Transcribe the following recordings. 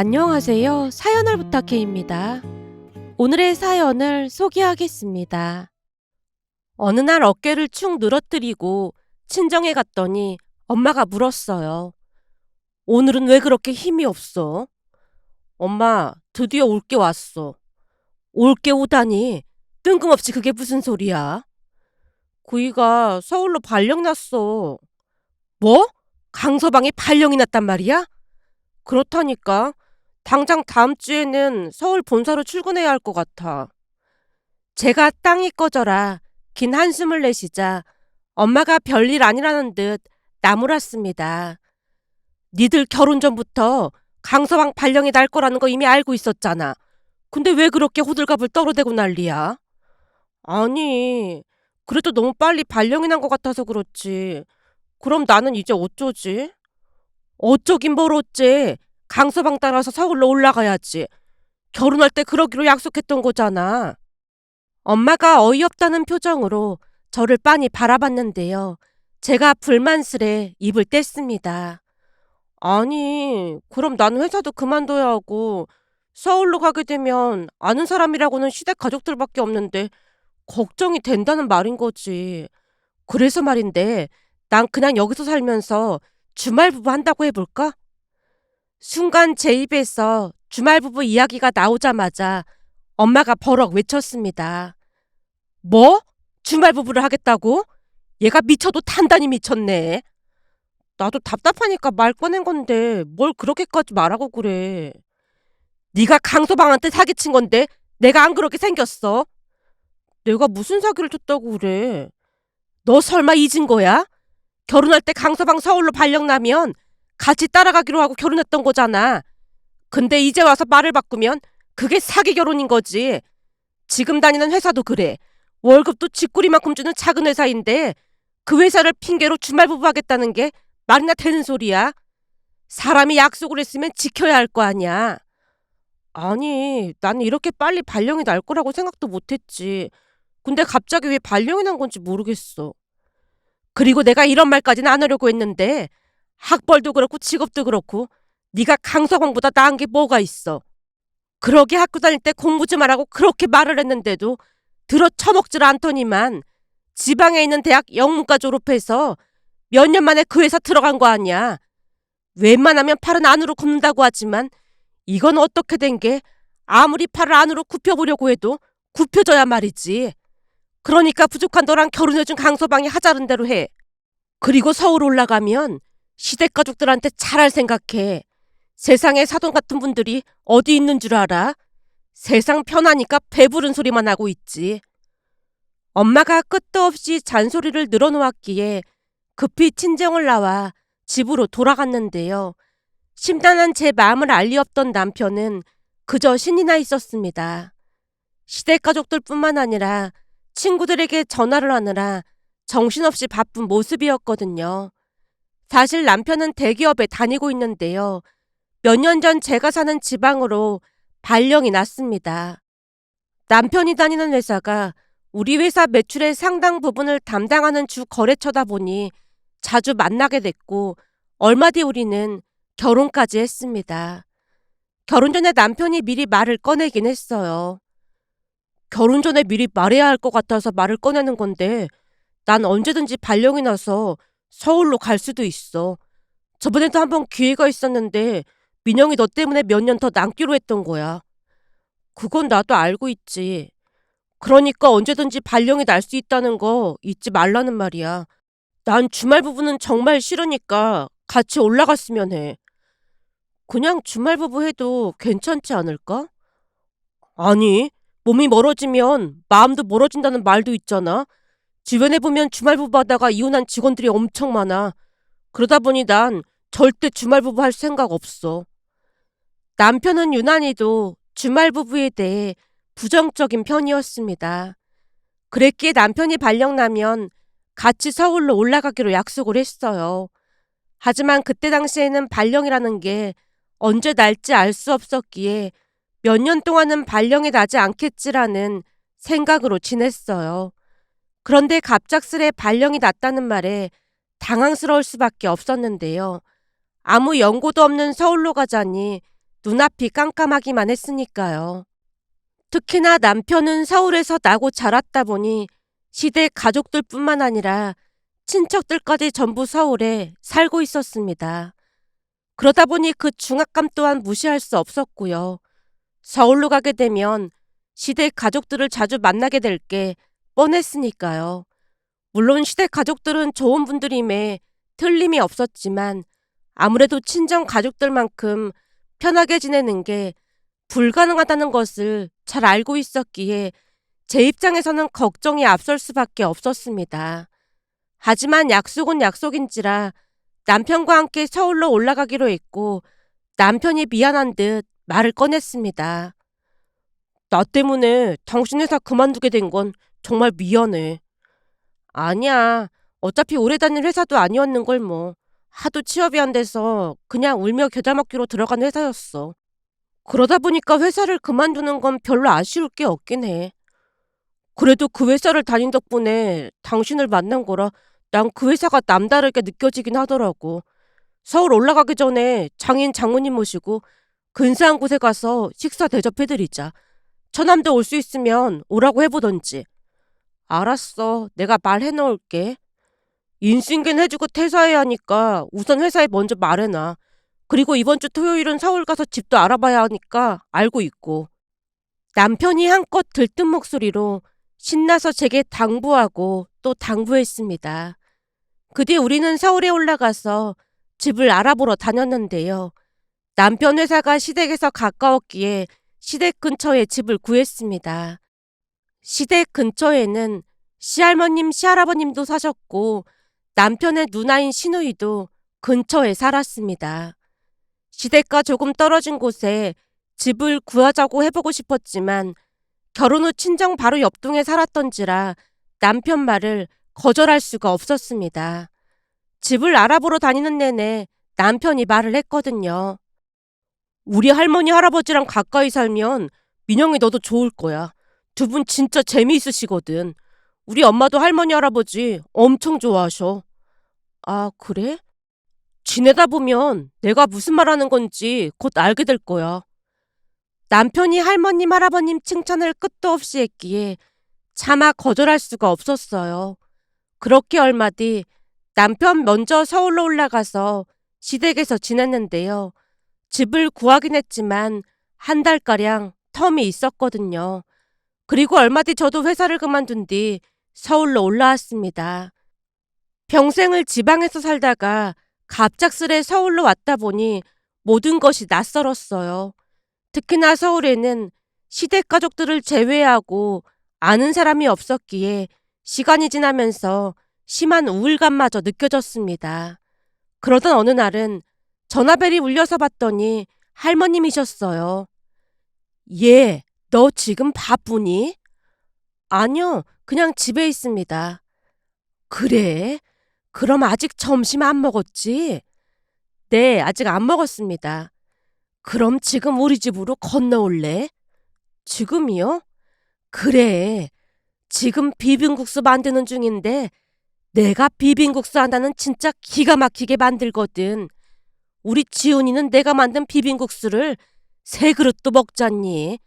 안녕하세요. 사연을 부탁해입니다. 오늘의 사연을 소개하겠습니다. 어느 날 어깨를 축 늘어뜨리고 친정에 갔더니 엄마가 물었어요. 오늘은 왜 그렇게 힘이 없어? 엄마, 드디어 올 게 왔어. 올 게 오다니 뜬금없이 그게 무슨 소리야? 구이가 서울로 발령 났어. 뭐? 강서방에 발령이 났단 말이야? 그렇다니까. 당장 다음 주에는 서울 본사로 출근해야 할 것 같아. 제가 땅이 꺼져라 긴 한숨을 내쉬자 엄마가 별일 아니라는 듯 나무랐습니다. 니들 결혼 전부터 강서방 발령이 날 거라는 거 이미 알고 있었잖아. 근데 왜 그렇게 호들갑을 떨어대고 난리야? 아니, 그래도 너무 빨리 발령이 난 것 같아서 그렇지. 그럼 나는 이제 어쩌지? 어쩌긴 뭘 어째. 강서방 따라서 서울로 올라가야지. 결혼할 때 그러기로 약속했던 거잖아. 엄마가 어이없다는 표정으로 저를 빤히 바라봤는데요. 제가 불만스레 입을 뗐습니다. 아니, 그럼 난 회사도 그만둬야 하고 서울로 가게 되면 아는 사람이라고는 시댁 가족들밖에 없는데 걱정이 된다는 말인 거지. 그래서 말인데 난 그냥 여기서 살면서 주말 부부 한다고 해볼까? 순간 제 입에서 주말 부부 이야기가 나오자마자 엄마가 버럭 외쳤습니다. 뭐? 주말 부부를 하겠다고? 얘가 미쳐도 단단히 미쳤네. 나도 답답하니까 말 꺼낸 건데 뭘 그렇게까지 말하고 그래. 네가 강소방한테 사기친 건데 내가 안 그렇게 생겼어? 내가 무슨 사기를 쳤다고 그래? 너 설마 잊은 거야? 결혼할 때 강서방 서울로 발령 나면 같이 따라가기로 하고 결혼했던 거잖아. 근데 이제 와서 말을 바꾸면 그게 사기 결혼인 거지. 지금 다니는 회사도 그래. 월급도 쥐꼬리만큼 주는 작은 회사인데 그 회사를 핑계로 주말 부부하겠다는 게 말이나 되는 소리야. 사람이 약속을 했으면 지켜야 할 거 아니야. 아니, 나는 이렇게 빨리 발령이 날 거라고 생각도 못 했지. 근데 갑자기 왜 발령이 난 건지 모르겠어. 그리고 내가 이런 말까지는 안 하려고 했는데 학벌도 그렇고 직업도 그렇고 네가 강서광보다 나은 게 뭐가 있어. 그러게 학교 다닐 때 공부 좀 하라고 그렇게 말을 했는데도 들어 처먹질 않더니만 지방에 있는 대학 영문과 졸업해서 몇 년 만에 그 회사 들어간 거 아니야. 웬만하면 팔은 안으로 굽는다고 하지만 이건 어떻게 된 게 아무리 팔을 안으로 굽혀보려고 해도 굽혀져야 말이지. 그러니까 부족한 너랑 결혼해준 강서방이 하자는 대로 해. 그리고 서울 올라가면 시댁 가족들한테 잘할 생각해. 세상에 사돈 같은 분들이 어디 있는 줄 알아? 세상 편하니까 배부른 소리만 하고 있지. 엄마가 끝도 없이 잔소리를 늘어놓았기에 급히 친정을 나와 집으로 돌아갔는데요. 심란한 제 마음을 알리 없던 남편은 그저 신이 나 있었습니다. 시댁 가족들뿐만 아니라 친구들에게 전화를 하느라 정신없이 바쁜 모습이었거든요. 사실 남편은 대기업에 다니고 있는데요. 몇 년 전 제가 사는 지방으로 발령이 났습니다. 남편이 다니는 회사가 우리 회사 매출의 상당 부분을 담당하는 주 거래처다 보니 자주 만나게 됐고 얼마 뒤 우리는 결혼까지 했습니다. 결혼 전에 남편이 미리 말을 꺼내긴 했어요. 결혼 전에 미리 말해야 할 것 같아서 말을 꺼내는 건데 난 언제든지 발령이 나서 서울로 갈 수도 있어. 저번에도 한 번 기회가 있었는데 민영이 너 때문에 몇 년 더 남기로 했던 거야. 그건 나도 알고 있지. 그러니까 언제든지 발령이 날 수 있다는 거 잊지 말라는 말이야. 난 주말 부부는 정말 싫으니까 같이 올라갔으면 해. 그냥 주말 부부 해도 괜찮지 않을까? 아니, 몸이 멀어지면 마음도 멀어진다는 말도 있잖아. 주변에 보면 주말 부부 하다가 이혼한 직원들이 엄청 많아. 그러다 보니 난 절대 주말 부부 할 생각 없어. 남편은 유난히도 주말 부부에 대해 부정적인 편이었습니다. 그랬기에 남편이 발령나면 같이 서울로 올라가기로 약속을 했어요. 하지만 그때 당시에는 발령이라는 게 언제 날지 알 수 없었기에 몇 년 동안은 발령이 나지 않겠지라는 생각으로 지냈어요. 그런데 갑작스레 발령이 났다는 말에 당황스러울 수밖에 없었는데요. 아무 연고도 없는 서울로 가자니 눈앞이 깜깜하기만 했으니까요. 특히나 남편은 서울에서 나고 자랐다 보니 시댁 가족들 뿐만 아니라 친척들까지 전부 서울에 살고 있었습니다. 그러다 보니 그 중압감 또한 무시할 수 없었고요. 서울로 가게 되면 시댁 가족들을 자주 만나게 될 게 뻔했으니까요. 물론 시댁 가족들은 좋은 분들임에 틀림이 없었지만 아무래도 친정 가족들만큼 편하게 지내는 게 불가능하다는 것을 잘 알고 있었기에 제 입장에서는 걱정이 앞설 수밖에 없었습니다. 하지만 약속은 약속인지라 남편과 함께 서울로 올라가기로 했고 남편이 미안한 듯 말을 꺼냈습니다. 나 때문에 당신 회사 그만두게 된 건 정말 미안해. 아니야. 어차피 오래 다닌 회사도 아니었는 걸 뭐. 하도 취업이 안 돼서 그냥 울며 겨자 먹기로 들어간 회사였어. 그러다 보니까 회사를 그만두는 건 별로 아쉬울 게 없긴 해. 그래도 그 회사를 다닌 덕분에 당신을 만난 거라 난 그 회사가 남다르게 느껴지긴 하더라고. 서울 올라가기 전에 장인 장모님 모시고 근사한 곳에 가서 식사 대접해드리자. 처남도 올 수 있으면 오라고 해보던지. 알았어. 내가 말해놓을게. 인수인계는 해주고 퇴사해야 하니까 우선 회사에 먼저 말해놔. 그리고 이번 주 토요일은 서울 가서 집도 알아봐야 하니까 알고 있고. 남편이 한껏 들뜬 목소리로 신나서 제게 당부하고 또 당부했습니다. 그 뒤 우리는 서울에 올라가서 집을 알아보러 다녔는데요. 남편 회사가 시댁에서 가까웠기에 시댁 근처에 집을 구했습니다. 시댁 근처에는 시할머님, 시할아버님도 사셨고 남편의 누나인 시누이도 근처에 살았습니다. 시댁과 조금 떨어진 곳에 집을 구하자고 해보고 싶었지만 결혼 후 친정 바로 옆동에 살았던지라 남편 말을 거절할 수가 없었습니다. 집을 알아보러 다니는 내내 남편이 말을 했거든요. 우리 할머니 할아버지랑 가까이 살면 민영이 너도 좋을 거야. 두 분 진짜 재미있으시거든. 우리 엄마도 할머니 할아버지 엄청 좋아하셔. 아, 그래? 지내다 보면 내가 무슨 말하는 건지 곧 알게 될 거야. 남편이 할머님, 할아버님 칭찬을 끝도 없이 했기에 차마 거절할 수가 없었어요. 그렇게 얼마 뒤 남편 먼저 서울로 올라가서 시댁에서 지냈는데요. 집을 구하긴 했지만 한 달가량 텀이 있었거든요. 그리고 얼마 뒤 저도 회사를 그만둔 뒤 서울로 올라왔습니다. 평생을 지방에서 살다가 갑작스레 서울로 왔다 보니 모든 것이 낯설었어요. 특히나 서울에는 시댁 가족들을 제외하고 아는 사람이 없었기에 시간이 지나면서 심한 우울감마저 느껴졌습니다. 그러던 어느 날은 전화벨이 울려서 봤더니 할머님이셨어요. 예, 너 지금 바쁘니? 아니요, 그냥 집에 있습니다. 그래? 그럼 아직 점심 안 먹었지? 네, 아직 안 먹었습니다. 그럼 지금 우리 집으로 건너올래? 지금이요? 그래. 지금 비빔국수 만드는 중인데 내가 비빔국수 하나는 진짜 기가 막히게 만들거든. 우리 지훈이는 내가 만든 비빔국수를 세 그릇도 먹잖니.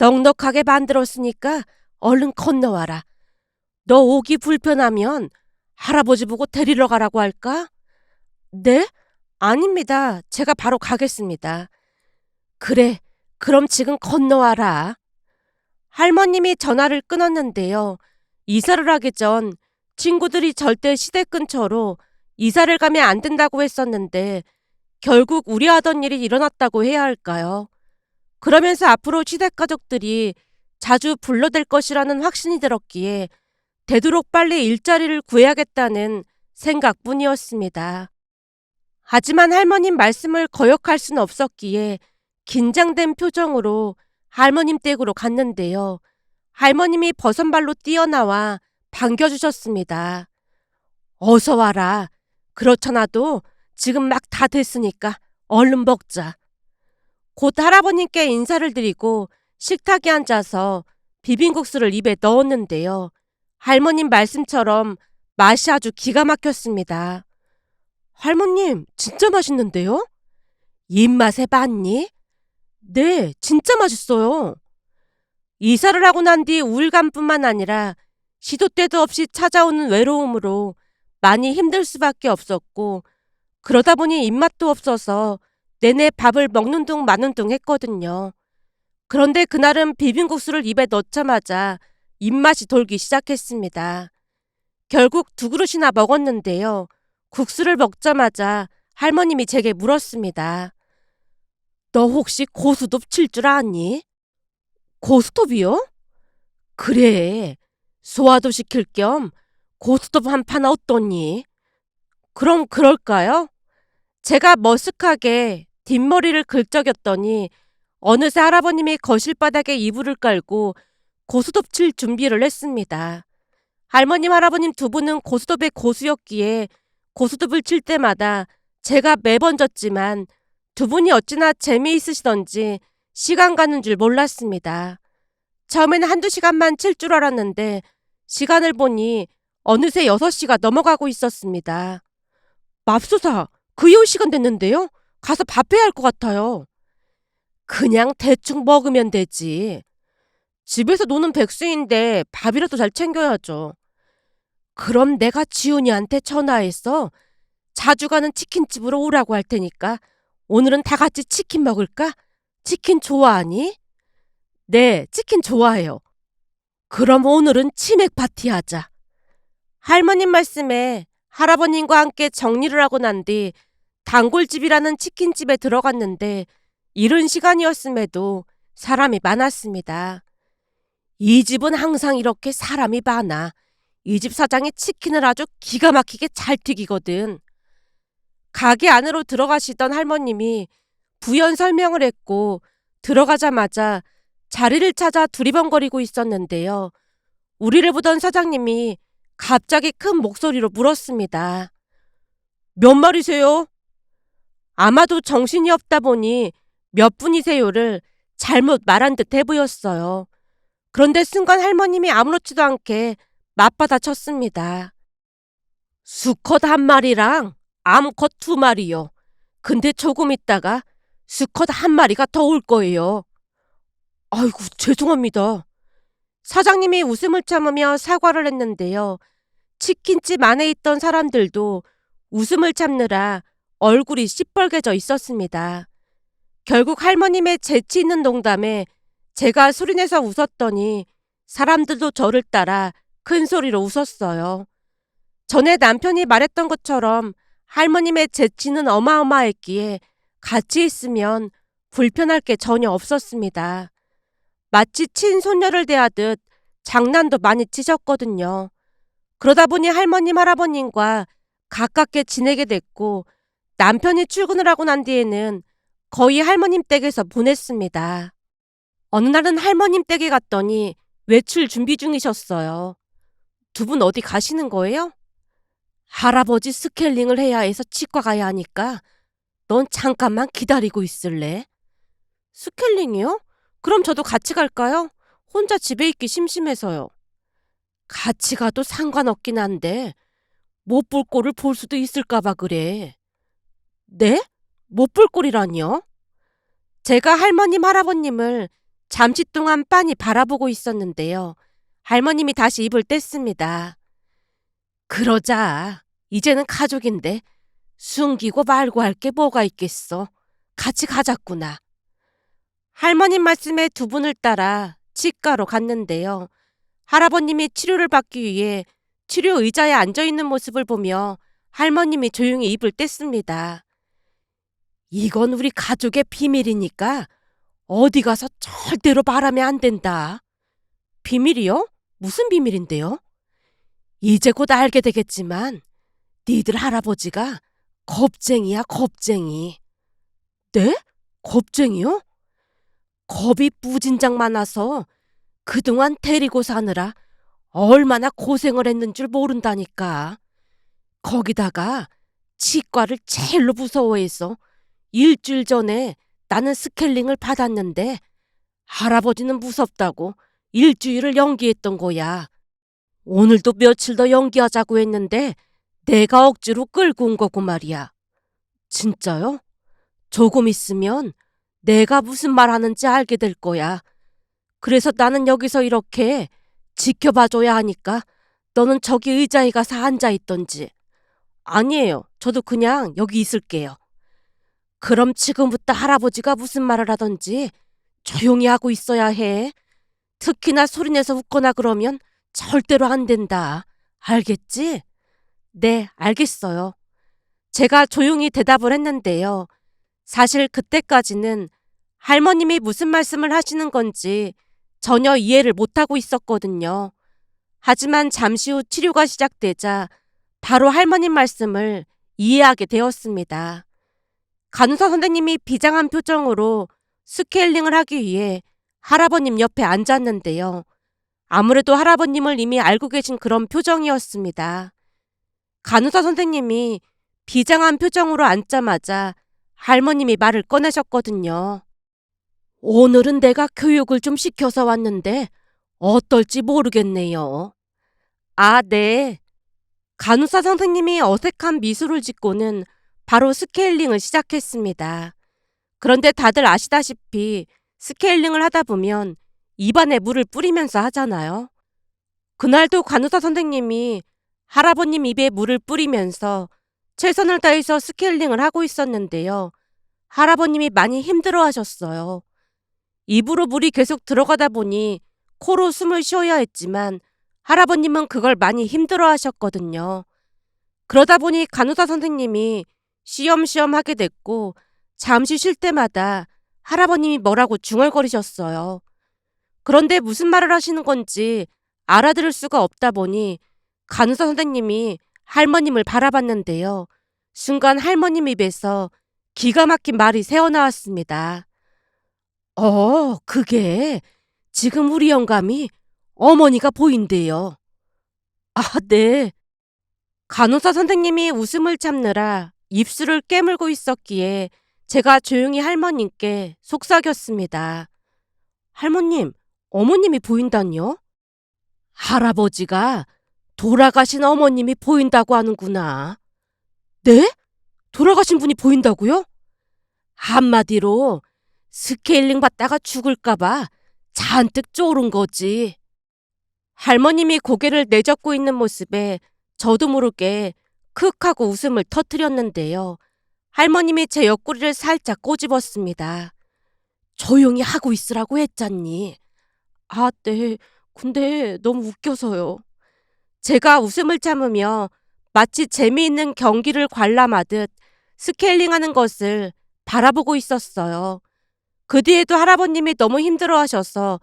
넉넉하게 만들었으니까 얼른 건너와라. 너 오기 불편하면 할아버지 보고 데리러 가라고 할까? 네? 아닙니다. 제가 바로 가겠습니다. 그래, 그럼 지금 건너와라. 할머님이 전화를 끊었는데요. 이사를 하기 전 친구들이 절대 시댁 근처로 이사를 가면 안 된다고 했었는데 결국 우려하던 일이 일어났다고 해야 할까요? 그러면서 앞으로 시댁 가족들이 자주 불러댈 것이라는 확신이 들었기에 되도록 빨리 일자리를 구해야겠다는 생각뿐이었습니다. 하지만 할머님 말씀을 거역할 수는 없었기에 긴장된 표정으로 할머님 댁으로 갔는데요. 할머님이 버선발로 뛰어나와 반겨주셨습니다. 어서 와라. 그렇잖아도 지금 막 다 됐으니까 얼른 먹자. 곧 할아버님께 인사를 드리고 식탁에 앉아서 비빔국수를 입에 넣었는데요. 할머님 말씀처럼 맛이 아주 기가 막혔습니다. 할머님, 진짜 맛있는데요? 입맛에 봤니? 네, 진짜 맛있어요. 이사를 하고 난 뒤 우울감뿐만 아니라 시도 때도 없이 찾아오는 외로움으로 많이 힘들 수밖에 없었고 그러다 보니 입맛도 없어서 내내 밥을 먹는 둥 마는 둥 했거든요. 그런데 그날은 비빔국수를 입에 넣자마자 입맛이 돌기 시작했습니다. 결국 두 그릇이나 먹었는데요. 국수를 먹자마자 할머님이 제게 물었습니다. 너 혹시 고스톱 칠 줄 아니? 고스톱이요? 그래. 소화도 시킬 겸 고스톱 한 판 어떠니? 그럼 그럴까요? 제가 머쓱하게 뒷머리를 긁적였더니 어느새 할아버님이 거실 바닥에 이불을 깔고 고스톱 칠 준비를 했습니다. 할머님, 할아버님 두 분은 고스톱의 고수였기에 고스톱을 칠 때마다 제가 매번 졌지만 두 분이 어찌나 재미있으시던지 시간 가는 줄 몰랐습니다. 처음에는 한두 시간만 칠 줄 알았는데 시간을 보니 어느새 6시가 넘어가고 있었습니다. 맙소사, 그 이후 시간 됐는데요? 가서 밥해야 할 것 같아요. 그냥 대충 먹으면 되지. 집에서 노는 백수인데 밥이라도 잘 챙겨야죠. 그럼 내가 지훈이한테 전화해서 자주 가는 치킨집으로 오라고 할 테니까 오늘은 다 같이 치킨 먹을까? 치킨 좋아하니? 네, 치킨 좋아해요. 그럼 오늘은 치맥 파티 하자. 할머님 말씀에 할아버님과 함께 정리를 하고 난 뒤 단골집이라는 치킨집에 들어갔는데 이른 시간이었음에도 사람이 많았습니다. 이 집은 항상 이렇게 사람이 많아. 이 집 사장이 치킨을 아주 기가 막히게 잘 튀기거든. 가게 안으로 들어가시던 할머님이 부연 설명을 했고 들어가자마자 자리를 찾아 두리번거리고 있었는데요. 우리를 보던 사장님이 갑자기 큰 목소리로 물었습니다. 몇 마리세요? 아마도 정신이 없다 보니 몇 분이세요를 잘못 말한 듯해 보였어요. 그런데 순간 할머님이 아무렇지도 않게 맞받아 쳤습니다. 수컷 한 마리랑 암컷 두 마리요. 근데 조금 있다가 수컷 한 마리가 더 올 거예요. 아이고, 죄송합니다. 사장님이 웃음을 참으며 사과를 했는데요. 치킨집 안에 있던 사람들도 웃음을 참느라 얼굴이 시뻘개져 있었습니다. 결국 할머님의 재치 있는 농담에 제가 소리내서 웃었더니 사람들도 저를 따라 큰 소리로 웃었어요. 전에 남편이 말했던 것처럼 할머님의 재치는 어마어마했기에 같이 있으면 불편할 게 전혀 없었습니다. 마치 친손녀를 대하듯 장난도 많이 치셨거든요. 그러다 보니 할머님, 할아버님과 가깝게 지내게 됐고 남편이 출근을 하고 난 뒤에는 거의 할머님 댁에서 보냈습니다. 어느 날은 할머님 댁에 갔더니 외출 준비 중이셨어요. 두 분 어디 가시는 거예요? 할아버지 스케일링을 해야 해서 치과 가야 하니까 넌 잠깐만 기다리고 있을래? 스케일링이요? 그럼 저도 같이 갈까요? 혼자 집에 있기 심심해서요. 같이 가도 상관없긴 한데 못 볼 꼴을 볼 수도 있을까봐 그래. 네? 못 볼 꼴이라니요? 제가 할머님, 할아버님을 잠시 동안 빤히 바라보고 있었는데요. 할머님이 다시 입을 뗐습니다. 그러자. 이제는 가족인데 숨기고 말고 할 게 뭐가 있겠어. 같이 가자꾸나. 할머님 말씀에 두 분을 따라 치과로 갔는데요. 할아버님이 치료를 받기 위해 치료 의자에 앉아 있는 모습을 보며 할머님이 조용히 입을 뗐습니다. 이건 우리 가족의 비밀이니까 어디 가서 절대로 말하면 안 된다. 비밀이요? 무슨 비밀인데요? 이제 곧 알게 되겠지만 니들 할아버지가 겁쟁이야 겁쟁이. 네? 겁쟁이요? 겁이 무진장 많아서 그동안 데리고 사느라 얼마나 고생을 했는 줄 모른다니까. 거기다가 치과를 제일로 무서워해서 일주일 전에 나는 스케일링을 받았는데 할아버지는 무섭다고 일주일을 연기했던 거야. 오늘도 며칠 더 연기하자고 했는데 내가 억지로 끌고 온 거고 말이야. 진짜요? 조금 있으면 내가 무슨 말 하는지 알게 될 거야. 그래서 나는 여기서 이렇게 지켜봐줘야 하니까 너는 저기 의자에 가서 앉아 있던지. 아니에요. 저도 그냥 여기 있을게요. 그럼 지금부터 할아버지가 무슨 말을 하던지 조용히 하고 있어야 해. 특히나 소리내서 웃거나 그러면 절대로 안 된다. 알겠지? 네, 알겠어요. 제가 조용히 대답을 했는데요. 사실 그때까지는 할머님이 무슨 말씀을 하시는 건지 전혀 이해를 못하고 있었거든요. 하지만 잠시 후 치료가 시작되자 바로 할머님 말씀을 이해하게 되었습니다. 간호사 선생님이 비장한 표정으로 스케일링을 하기 위해 할아버님 옆에 앉았는데요. 아무래도 할아버님을 이미 알고 계신 그런 표정이었습니다. 간호사 선생님이 비장한 표정으로 앉자마자 할머님이 말을 꺼내셨거든요. 오늘은 내가 교육을 좀 시켜서 왔는데 어떨지 모르겠네요. 아, 네. 간호사 선생님이 어색한 미소를 짓고는 바로 스케일링을 시작했습니다. 그런데 다들 아시다시피 스케일링을 하다 보면 입안에 물을 뿌리면서 하잖아요. 그날도 간호사 선생님이 할아버님 입에 물을 뿌리면서 최선을 다해서 스케일링을 하고 있었는데요. 할아버님이 많이 힘들어 하셨어요. 입으로 물이 계속 들어가다 보니 코로 숨을 쉬어야 했지만 할아버님은 그걸 많이 힘들어 하셨거든요. 그러다 보니 간호사 선생님이 쉬엄쉬엄 하게 됐고 잠시 쉴 때마다 할아버님이 뭐라고 중얼거리셨어요. 그런데 무슨 말을 하시는 건지 알아들을 수가 없다 보니 간호사 선생님이 할머님을 바라봤는데요. 순간 할머님 입에서 기가 막힌 말이 새어나왔습니다. 어, 그게 지금 우리 영감이 어머니가 보인대요. 아, 네. 간호사 선생님이 웃음을 참느라 입술을 깨물고 있었기에 제가 조용히 할머님께 속삭였습니다. 할머님, 어머님이 보인다뇨? 할아버지가 돌아가신 어머님이 보인다고 하는구나. 네? 돌아가신 분이 보인다고요? 한마디로 스케일링 받다가 죽을까봐 잔뜩 쫄은 거지. 할머님이 고개를 내젓고 있는 모습에 저도 모르게 크 하고 웃음을 터뜨렸는데요. 할머님이 제 옆구리를 살짝 꼬집었습니다. 조용히 하고 있으라고 했잖니. 아, 네. 근데 너무 웃겨서요. 제가 웃음을 참으며 마치 재미있는 경기를 관람하듯 스케일링 하는 것을 바라보고 있었어요. 그 뒤에도 할아버님이 너무 힘들어 하셔서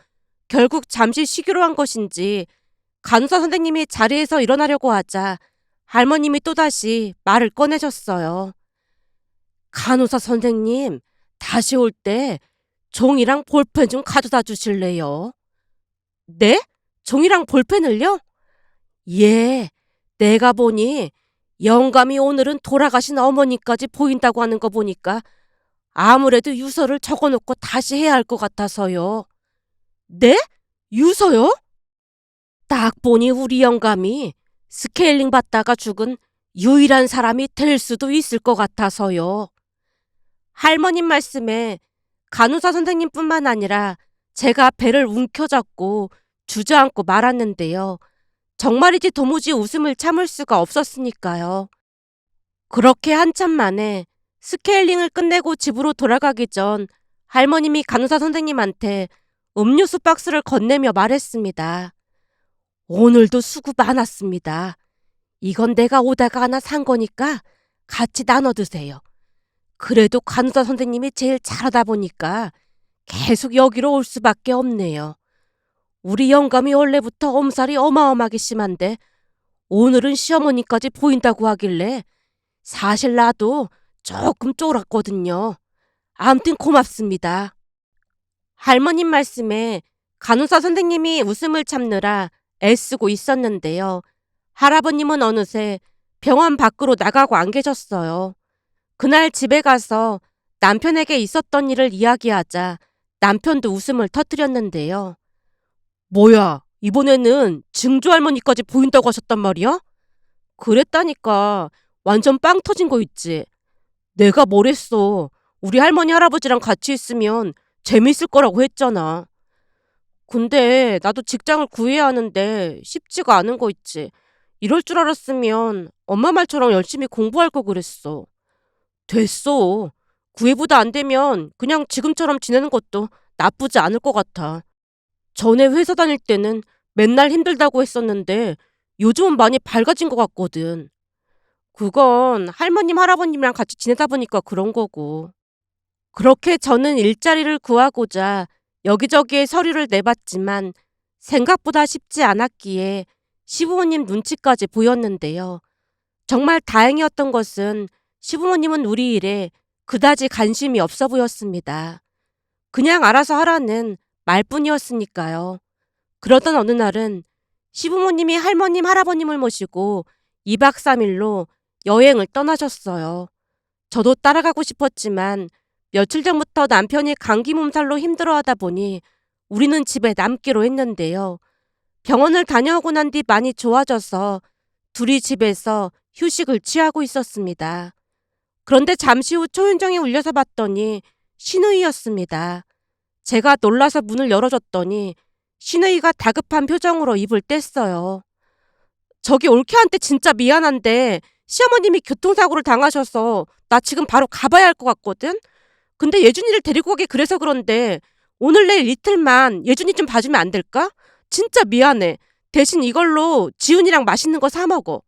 결국 잠시 쉬기로 한 것인지 간호사 선생님이 자리에서 일어나려고 하자 할머님이 또다시 말을 꺼내셨어요. 간호사 선생님, 다시 올 때 종이랑 볼펜 좀 가져다 주실래요? 네? 종이랑 볼펜을요? 예, 내가 보니 영감이 오늘은 돌아가신 어머니까지 보인다고 하는 거 보니까 아무래도 유서를 적어놓고 다시 해야 할 것 같아서요. 네? 유서요? 딱 보니 우리 영감이 스케일링 받다가 죽은 유일한 사람이 될 수도 있을 것 같아서요. 할머님 말씀에 간호사 선생님뿐만 아니라 제가 배를 움켜잡고 주저앉고 말았는데요. 정말이지 도무지 웃음을 참을 수가 없었으니까요. 그렇게 한참 만에 스케일링을 끝내고 집으로 돌아가기 전 할머님이 간호사 선생님한테 음료수 박스를 건네며 말했습니다. 오늘도 수고 많았습니다. 이건 내가 오다가 하나 산 거니까 같이 나눠 드세요. 그래도 간호사 선생님이 제일 잘하다 보니까 계속 여기로 올 수밖에 없네요. 우리 영감이 원래부터 엄살이 어마어마하게 심한데 오늘은 시어머니까지 보인다고 하길래 사실 나도 조금 쫄았거든요. 암튼 고맙습니다. 할머님 말씀에 간호사 선생님이 웃음을 참느라 애쓰고 있었는데요. 할아버님은 어느새 병원 밖으로 나가고 안 계셨어요. 그날 집에 가서 남편에게 있었던 일을 이야기하자 남편도 웃음을 터뜨렸는데요. 뭐야, 이번에는 증조 할머니까지 보인다고 하셨단 말이야? 그랬다니까. 완전 빵 터진 거 있지. 내가 뭘 했어. 우리 할머니 할아버지랑 같이 있으면 재밌을 거라고 했잖아. 근데 나도 직장을 구해야 하는데 쉽지가 않은 거 있지. 이럴 줄 알았으면 엄마 말처럼 열심히 공부할 거 그랬어. 됐어. 구애보다 안 되면 그냥 지금처럼 지내는 것도 나쁘지 않을 것 같아. 전에 회사 다닐 때는 맨날 힘들다고 했었는데 요즘은 많이 밝아진 것 같거든. 그건 할머님, 할아버님이랑 같이 지내다 보니까 그런 거고. 그렇게 저는 일자리를 구하고자 여기저기에 서류를 내봤지만 생각보다 쉽지 않았기에 시부모님 눈치까지 보였는데요. 정말 다행이었던 것은 시부모님은 우리 일에 그다지 관심이 없어 보였습니다. 그냥 알아서 하라는 말뿐이었으니까요. 그러던 어느 날은 시부모님이 할머님, 할아버님을 모시고 2박 3일로 여행을 떠나셨어요. 저도 따라가고 싶었지만 며칠 전부터 남편이 감기 몸살로 힘들어하다 보니 우리는 집에 남기로 했는데요. 병원을 다녀오고 난 뒤 많이 좋아져서 둘이 집에서 휴식을 취하고 있었습니다. 그런데 잠시 후 초인종이 울려서 봤더니 신우이였습니다. 제가 놀라서 문을 열어줬더니 신우이가 다급한 표정으로 입을 뗐어요. 저기 올케한테 진짜 미안한데 시어머님이 교통사고를 당하셔서 나 지금 바로 가봐야 할 것 같거든? 근데 예준이를 데리고 가기 그래서 그런데 오늘 내일 이틀만 예준이 좀 봐주면 안 될까? 진짜 미안해. 대신 이걸로 지훈이랑 맛있는 거 사 먹어.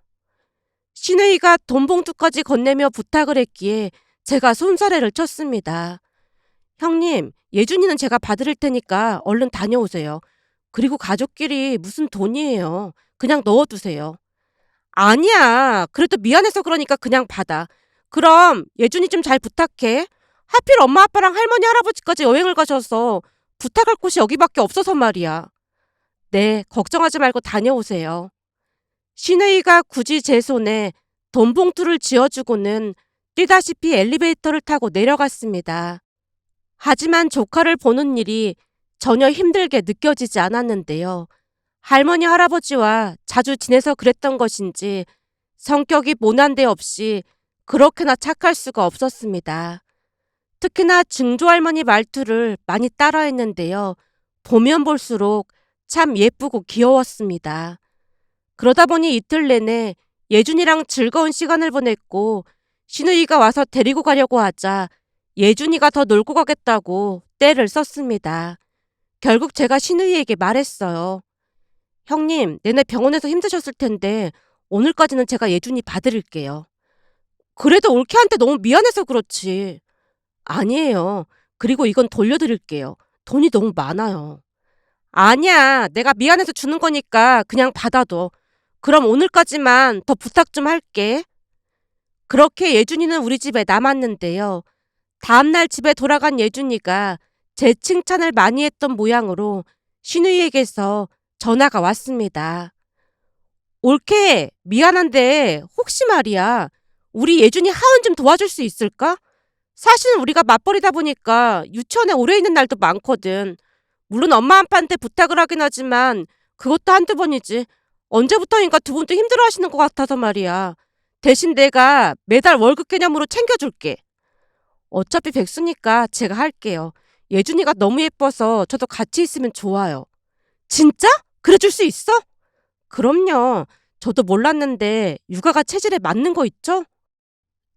신우이가 돈 봉투까지 건네며 부탁을 했기에 제가 손사래를 쳤습니다. 형님, 예준이는 제가 받을 테니까 얼른 다녀오세요. 그리고 가족끼리 무슨 돈이에요. 그냥 넣어두세요. 아니야. 그래도 미안해서 그러니까 그냥 받아. 그럼 예준이 좀 잘 부탁해. 하필 엄마 아빠랑 할머니 할아버지까지 여행을 가셔서 부탁할 곳이 여기밖에 없어서 말이야. 네, 걱정하지 말고 다녀오세요. 신우이가 굳이 제 손에 돈 봉투를 쥐어주고는 뛰다시피 엘리베이터를 타고 내려갔습니다. 하지만 조카를 보는 일이 전혀 힘들게 느껴지지 않았는데요. 할머니 할아버지와 자주 지내서 그랬던 것인지 성격이 모난 데 없이 그렇게나 착할 수가 없었습니다. 특히나 증조할머니 말투를 많이 따라했는데요. 보면 볼수록 참 예쁘고 귀여웠습니다. 그러다 보니 이틀 내내 예준이랑 즐거운 시간을 보냈고 신우이가 와서 데리고 가려고 하자 예준이가 더 놀고 가겠다고 떼를 썼습니다. 결국 제가 신우이에게 말했어요. 형님, 내내 병원에서 힘드셨을 텐데 오늘까지는 제가 예준이 봐드릴게요. 그래도 올케한테 너무 미안해서 그렇지. 아니에요. 그리고 이건 돌려드릴게요. 돈이 너무 많아요. 아니야. 내가 미안해서 주는 거니까 그냥 받아둬. 그럼 오늘까지만 더 부탁 좀 할게. 그렇게 예준이는 우리 집에 남았는데요. 다음날 집에 돌아간 예준이가 제 칭찬을 많이 했던 모양으로 신우이에게서 전화가 왔습니다. 올케, 미안한데 혹시 말이야. 우리 예준이 하원 좀 도와줄 수 있을까? 사실은 우리가 맞벌이다 보니까 유치원에 오래 있는 날도 많거든. 물론 엄마 아빠한테 부탁을 하긴 하지만 그것도 한두 번이지. 언제부터인가 두 분도 힘들어 하시는 것 같아서 말이야. 대신 내가 매달 월급 개념으로 챙겨줄게. 어차피 백수니까 제가 할게요. 예준이가 너무 예뻐서 저도 같이 있으면 좋아요. 진짜? 그래줄 수 있어? 그럼요. 저도 몰랐는데 육아가 체질에 맞는 거 있죠?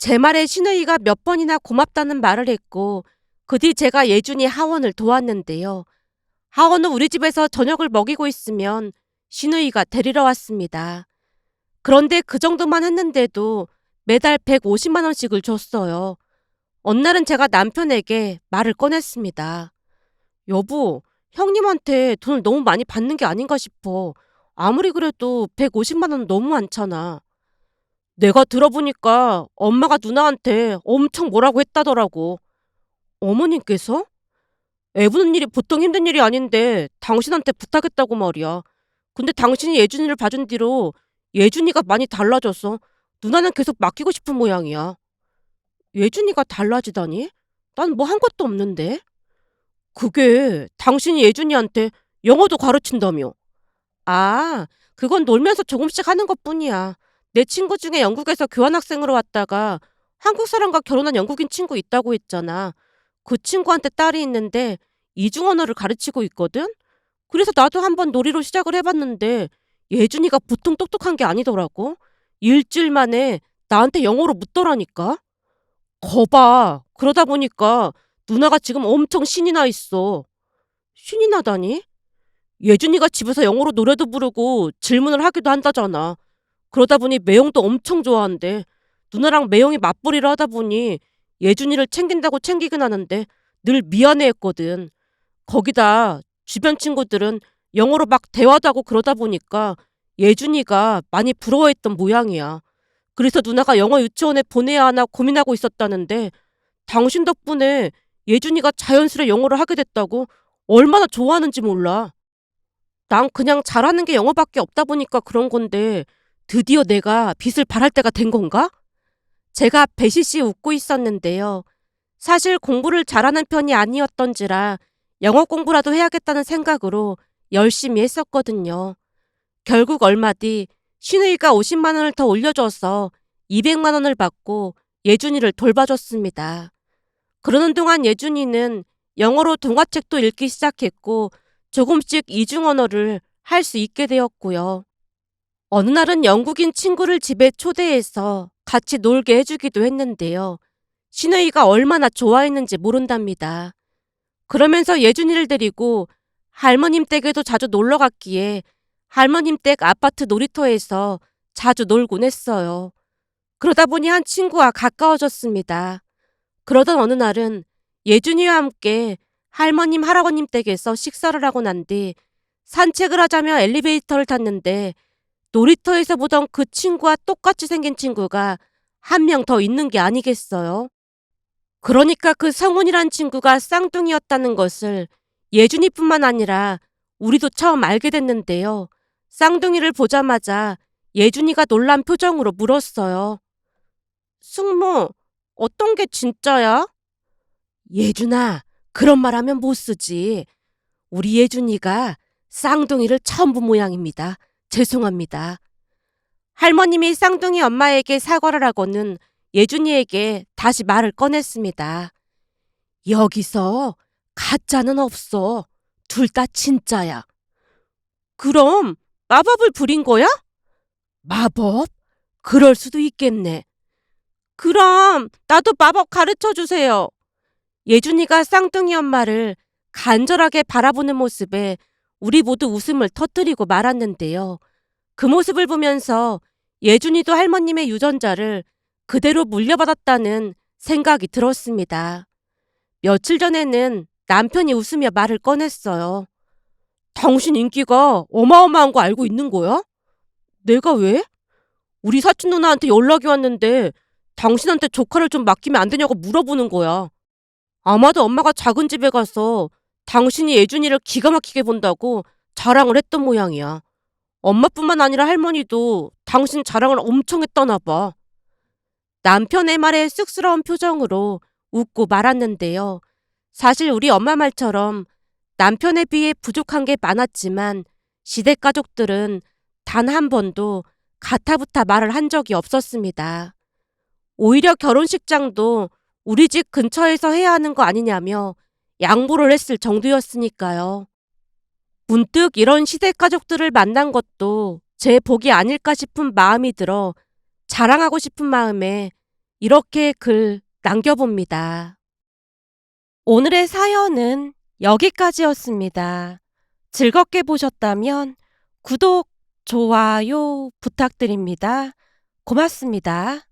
제 말에 신우이가 몇 번이나 고맙다는 말을 했고 그 뒤 제가 예준이 하원을 도왔는데요. 하원은 우리 집에서 저녁을 먹이고 있으면 신우이가 데리러 왔습니다. 그런데 그 정도만 했는데도 매달 150만 원씩을 줬어요. 어느 날은 제가 남편에게 말을 꺼냈습니다. 여보, 형님한테 돈을 너무 많이 받는 게 아닌가 싶어. 아무리 그래도 150만 원 너무 많잖아. 내가 들어보니까 엄마가 누나한테 엄청 뭐라고 했다더라고. 어머님께서? 애 부는 일이 보통 힘든 일이 아닌데 당신한테 부탁했다고 말이야. 근데 당신이 예준이를 봐준 뒤로 예준이가 많이 달라졌어. 누나는 계속 맡기고 싶은 모양이야. 예준이가 달라지다니? 난 뭐 한 것도 없는데. 그게 당신이 예준이한테 영어도 가르친다며. 아, 그건 놀면서 조금씩 하는 것 뿐이야. 내 친구 중에 영국에서 교환학생으로 왔다가 한국 사람과 결혼한 영국인 친구 있다고 했잖아. 그 친구한테 딸이 있는데 이중 언어를 가르치고 있거든? 그래서 나도 한번 놀이로 시작을 해봤는데 예준이가 보통 똑똑한 게 아니더라고. 일주일 만에 나한테 영어로 묻더라니까. 거봐. 그러다 보니까 누나가 지금 엄청 신이 나 있어. 신이 나다니? 예준이가 집에서 영어로 노래도 부르고 질문을 하기도 한다잖아. 그러다 보니 매형도 엄청 좋아한대. 누나랑 매형이 맞벌이를 하다 보니 예준이를 챙긴다고 챙기긴 하는데 늘 미안해했거든. 거기다 주변 친구들은 영어로 막 대화도 하고 그러다 보니까 예준이가 많이 부러워했던 모양이야. 그래서 누나가 영어 유치원에 보내야 하나 고민하고 있었다는데 당신 덕분에 예준이가 자연스레 영어를 하게 됐다고 얼마나 좋아하는지 몰라. 난 그냥 잘하는 게 영어밖에 없다 보니까 그런 건데 드디어 내가 빚을 발할 때가 된 건가? 제가 배시시 웃고 있었는데요. 사실 공부를 잘하는 편이 아니었던지라 영어 공부라도 해야겠다는 생각으로 열심히 했었거든요. 결국 얼마 뒤 신우이가 50만 원을 더 올려줘서 200만 원을 받고 예준이를 돌봐줬습니다. 그러는 동안 예준이는 영어로 동화책도 읽기 시작했고 조금씩 이중 언어를 할 수 있게 되었고요. 어느 날은 영국인 친구를 집에 초대해서 같이 놀게 해주기도 했는데요. 신우이가 얼마나 좋아했는지 모른답니다. 그러면서 예준이를 데리고 할머님 댁에도 자주 놀러 갔기에 할머님 댁 아파트 놀이터에서 자주 놀곤 했어요. 그러다 보니 한 친구와 가까워졌습니다. 그러던 어느 날은 예준이와 함께 할머님, 할아버님 댁에서 식사를 하고 난 뒤 산책을 하자며 엘리베이터를 탔는데 놀이터에서 보던 그 친구와 똑같이 생긴 친구가 한 명 더 있는 게 아니겠어요? 그러니까 그 성훈이란 친구가 쌍둥이였다는 것을 예준이뿐만 아니라 우리도 처음 알게 됐는데요. 쌍둥이를 보자마자 예준이가 놀란 표정으로 물었어요. 숙모, 어떤 게 진짜야? 예준아, 그런 말 하면 못 쓰지. 우리 예준이가 쌍둥이를 처음 본 모양입니다. 죄송합니다. 할머님이 쌍둥이 엄마에게 사과를 하고는 예준이에게 다시 말을 꺼냈습니다. 여기서 가짜는 없어. 둘 다 진짜야. 그럼 마법을 부린 거야? 마법? 그럴 수도 있겠네. 그럼 나도 마법 가르쳐 주세요. 예준이가 쌍둥이 엄마를 간절하게 바라보는 모습에 우리 모두 웃음을 터뜨리고 말았는데요. 그 모습을 보면서 예준이도 할머님의 유전자를 그대로 물려받았다는 생각이 들었습니다. 며칠 전에는 남편이 웃으며 말을 꺼냈어요. 당신 인기가 어마어마한 거 알고 있는 거야? 내가 왜? 우리 사촌 누나한테 연락이 왔는데 당신한테 조카를 좀 맡기면 안 되냐고 물어보는 거야. 아마도 엄마가 작은 집에 가서 당신이 예준이를 기가 막히게 본다고 자랑을 했던 모양이야. 엄마뿐만 아니라 할머니도 당신 자랑을 엄청 했다나 봐. 남편의 말에 쑥스러운 표정으로 웃고 말았는데요. 사실 우리 엄마 말처럼 남편에 비해 부족한 게 많았지만 시댁 가족들은 단 한 번도 가타부타 말을 한 적이 없었습니다. 오히려 결혼식장도 우리 집 근처에서 해야 하는 거 아니냐며 양보를 했을 정도였으니까요. 문득 이런 시댁 가족들을 만난 것도 제 복이 아닐까 싶은 마음이 들어 자랑하고 싶은 마음에 이렇게 글 남겨봅니다. 오늘의 사연은 여기까지였습니다. 즐겁게 보셨다면 구독, 좋아요 부탁드립니다. 고맙습니다.